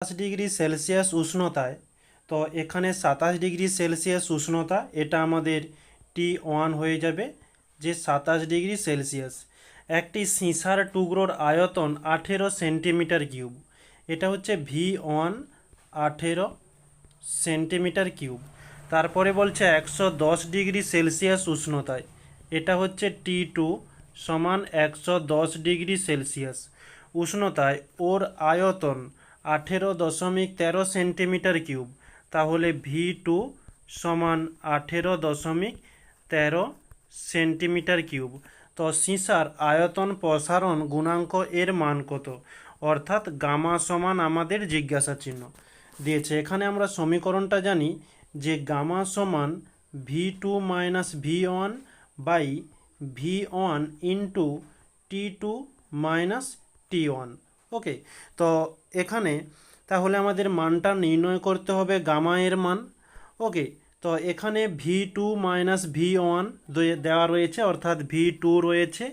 সাতাশ degree Celsius উষ্ণতায়, তো এখানে সাতাশ ডিগ্রি সেলসিয়াস উষ্ণতা, এটা আমাদের টি ওয়ান হয়ে যাবে, যে সাতাশ ডিগ্রি সেলসিয়াস। একটি সিসার টুকরোর আয়তন আঠেরো সেন্টিমিটার কিউব। এটা হচ্ছে ভি ওয়ান আঠেরো সেন্টিমিটার কিউব। তারপরে বলছে একশো দশ ডিগ্রি সেলসিয়াস উষ্ণতায়। এটা হচ্ছে টি টু সমান একশো দশ ডিগ্রি সেলসিয়াস। উষ্ণতায় ওর আয়তন আঠেরো দশমিক তেরো সেন্টিমিটার কিউব। তাহলে ভি টু সমান আঠেরো দশমিক তেরো সেন্টিমিটার কিউব। তো সিসার আয়তন প্রসারণ গুণাঙ্ক এর মান কত? অর্থাৎ গামা সমান আমাদের জিজ্ঞাসা চিহ্ন। দিয়েছে, এখানে আমরা সমীকরণটা জানি যে গামা সমান V two minus V one by V one into T two minus T one okay তো এখানে তাহলে আমাদের মানটা নির্ণয় করতে হবে গামা মান। ওকে তো এখানে V two minus V one দেওয়া রয়েছে, অর্থাৎ ভি টু রয়েছে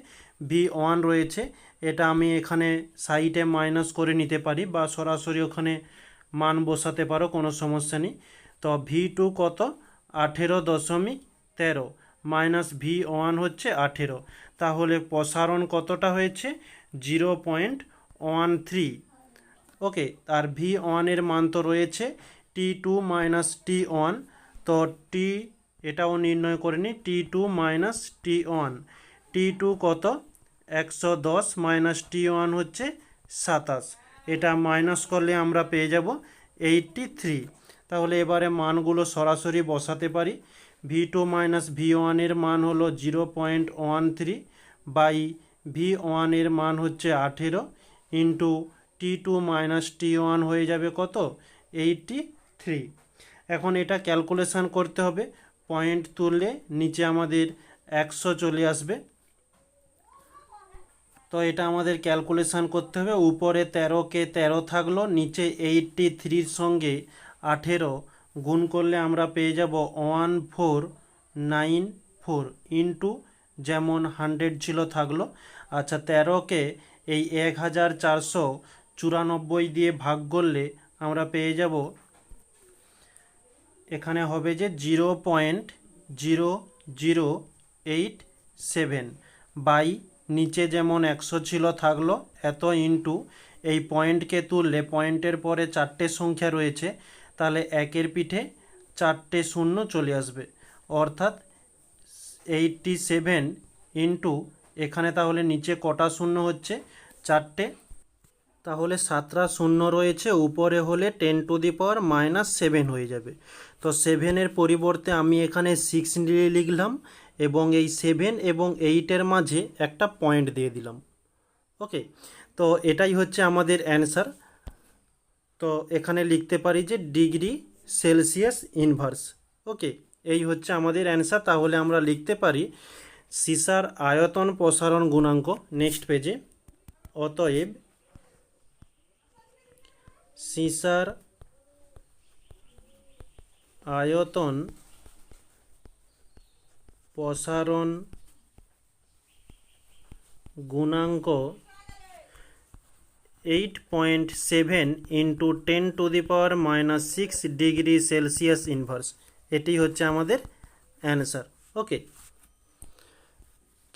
ভি ওয়ান রয়েছে। এটা আমি এখানে সাইডে মাইনাস করে নিতে পারি বা সরাসরি ওখানে মান বসাতে পারো, কোনো সমস্যা নেই। তো ভি টু কত? আঠেরো দশমিক তেরো মাইনাস ভি ওয়ান হচ্ছে আঠেরো। তাহলে প্রসারণ কতটা হয়েছে? Zero point one three okay আর ভি ওয়ানের মান তো রয়েছে T two minus T one তো টি এটাও নির্ণয় করে নিই T two minus T one T two কত? একশো দশ মাইনাস টি ওয়ান হচ্ছে সাতাশ। এটা মাইনাস করলে আমরা পেয়ে যাব এইটটি থ্রি তাহলে এবারে মানগুলো সরাসরি বসাতে পারি। ভি টু মাইনাস ভি ওয়ানের মান হলো zero point one three by V ওয়ানের মান হচ্ছে আঠেরো। Into T two minus T one হয়ে যাবে কত? Eighty three. এখন এটা ক্যালকুলেশন করতে হবে। পয়েন্ট তুললে নিচে আমাদের একশো চলে আসবে। তো এটা আমাদের ক্যালকুলেশন করতে হবে। উপরে তেরোকে তেরো থাকল, নিচে এইটটি থ্রির সঙ্গে আঠেরো গুণ করলে আমরা পেয়ে যাব one four nine four into যেমন হান্ড্রেড ছিল থাকল। আচ্ছা তেরোকে এই এক হাজার চারশো চুরানব্বই দিয়ে ভাগ করলে আমরা পেয়ে যাব এখানে হবে যে zero point zero zero eight seven by নিচে যেমন একশো ছিল থাকল এত ইন্টু এই পয়েন্টকে তুললে পয়েন্টের পরে চারটে সংখ্যা রয়েছে, তাহলে একের পিঠে চারটে শূন্য চলে আসবে। অর্থাৎ এইটটি সেভেন ইন্টু এখানে তাহলে নিচে কটা শূন্য হচ্ছে? চারটে। তাহলে সাতটা শূন্য রয়েছে, উপরে হলে ten to the power minus seven হয়ে যাবে। তো সেভেনের পরিবর্তে আমি এখানে সিক্স দিয়ে লিখলাম এবং এই সেভেন এবং এইটের মাঝে একটা পয়েন্ট দিয়ে দিলাম। ওকে তো এটাই হচ্ছে আমাদের অ্যান্সার তো এখানে লিখতে পারি যে ডিগ্রি সেলসিয়াস ইনভার্স। ওকে এই হচ্ছে আমাদের অ্যান্সার তাহলে আমরা লিখতে পারি সিসার আয়তন প্রসারণ গুণাঙ্ক নেক্সট পেজে অতএব, সিসার আয়তন প্রসারণ গুণাঙ্ক eight point seven into ten to the power minus six degree Celsius inverse এটি হচ্ছে আমাদের অ্যান্সার ওকে